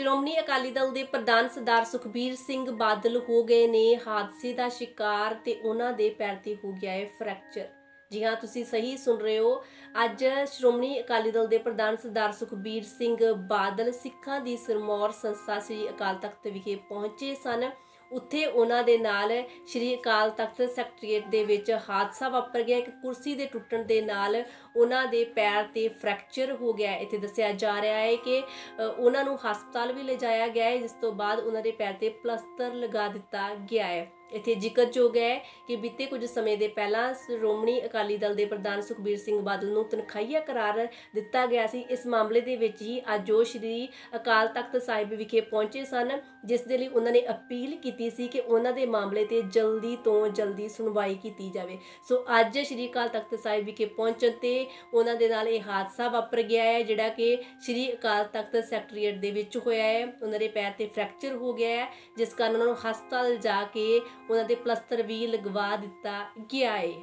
ਸ਼੍ਰੋਮਣੀ ਅਕਾਲੀ ਦਲ ਦੇ ਪ੍ਰਧਾਨ ਸਰਦਾਰ ਸੁਖਬੀਰ ਸਿੰਘ ਬਾਦਲ ਹੋ ਗਏ ਨੇ। ਹਾਦਸੇ ਦਾ ਸ਼ਿਕਾਰ ਤੇ ਉਹਨਾਂ ਦੇ ਪੈਰ ਤੇ ਹੋ ਗਿਆ ਹੈ ਫ੍ਰੈਕਚਰ। ਜੀ ਹਾਂ, ਤੁਸੀਂ ਸਹੀ ਸੁਣ ਰਹੇ ਹੋ। ਅੱਜ ਸ਼੍ਰੋਮਣੀ ਅਕਾਲੀ ਦਲ ਦੇ ਪ੍ਰਧਾਨ ਸਰਦਾਰ ਸੁਖਬੀਰ ਸਿੰਘ ਬਾਦਲ ਸਿੱਖਾਂ ਦੀ ਸਰਮੌਰ ਸੰਸਥਾ ਸ੍ਰੀ ਅਕਾਲ ਤਖਤ ਵਿਖੇ ਪਹੁੰਚੇ ਸਨ। ਉੱਥੇ ਉਹਨਾਂ ਦੇ ਨਾਲ ਸ੍ਰੀ ਅਕਾਲ ਤਖਤ ਸੈਕਟਰੀਏਟ ਦੇ ਵਿੱਚ ਹਾਦਸਾ ਵਾਪਰ ਗਿਆ। ਇੱਕ ਕੁਰਸੀ ਦੇ ਟੁੱਟਣ ਦੇ ਨਾਲ ਉਹਨਾਂ ਦੇ ਪੈਰ ਤੇ ਫ੍ਰੈਕਚਰ ਹੋ ਗਿਆ। ਇੱਥੇ ਦੱਸਿਆ ਜਾ ਰਿਹਾ ਹੈ ਕਿ ਉਹਨਾਂ ਨੂੰ ਹਸਪਤਾਲ ਵੀ ਲਿਜਾਇਆ ਗਿਆ ਹੈ, ਜਿਸ ਤੋਂ ਬਾਅਦ ਉਹਨਾਂ ਦੇ ਪੈਰ ਤੇ ਪਲਸਤਰ ਲਗਾ ਦਿੱਤਾ ਗਿਆ ਹੈ। ਇੱਥੇ ਜ਼ਿਕਰਯੋਗ ਹੈ ਕਿ ਬੀਤੇ ਕੁਝ ਸਮੇਂ ਦੇ ਪਹਿਲਾਂ ਸ਼੍ਰੋਮਣੀ ਅਕਾਲੀ ਦਲ ਦੇ ਪ੍ਰਧਾਨ ਸੁਖਬੀਰ ਸਿੰਘ ਬਾਦਲ ਨੂੰ ਤਨਖਾਹੀਆ ਕਰਾਰ ਦਿੱਤਾ ਗਿਆ ਸੀ। ਇਸ ਮਾਮਲੇ ਦੇ ਵਿੱਚ ਹੀ ਅੱਜ ਉਹ ਸ਼੍ਰੀ ਅਕਾਲ ਤਖਤ ਸਾਹਿਬ ਵਿਖੇ ਪਹੁੰਚੇ ਸਨ, ਜਿਸ ਦੇ ਲਈ ਉਹਨਾਂ ਨੇ ਅਪੀਲ ਕੀਤੀ ਸੀ ਕਿ ਉਹਨਾਂ ਦੇ ਮਾਮਲੇ ਤੇ ਜਲਦੀ ਤੋਂ ਜਲਦੀ ਸੁਣਵਾਈ ਕੀਤੀ ਜਾਵੇ। ਸੋ ਅੱਜ ਸ਼੍ਰੀ ਅਕਾਲ ਤਖਤ ਸਾਹਿਬ ਵਿਖੇ ਪਹੁੰਚਣ ਤੇ ਉਹਨਾਂ ਦੇ ਨਾਲ ਇਹ ਹਾਦਸਾ ਵਾਪਰ ਗਿਆ ਹੈ, ਜਿਹੜਾ ਕਿ ਸ਼੍ਰੀ ਅਕਾਲ ਤਖਤ ਸੈਕਟਰੀਏਟ ਦੇ ਵਿੱਚ ਹੋਇਆ ਹੈ। ਉਹਨਾਂ ਦੇ ਪੈਰ ਤੇ ਫ੍ਰੈਕਚਰ ਹੋ ਗਿਆ ਹੈ, ਜਿਸ ਕਾਰਨ ਉਹਨਾਂ ਨੂੰ ਹਸਪਤਾਲ ਜਾ ਕੇ ਉਹਨਾਂ ਦੇ ਪਲਸਤਰ ਵੀ ਲਗਵਾ ਦਿੱਤਾ ਗਿਆ ਏ।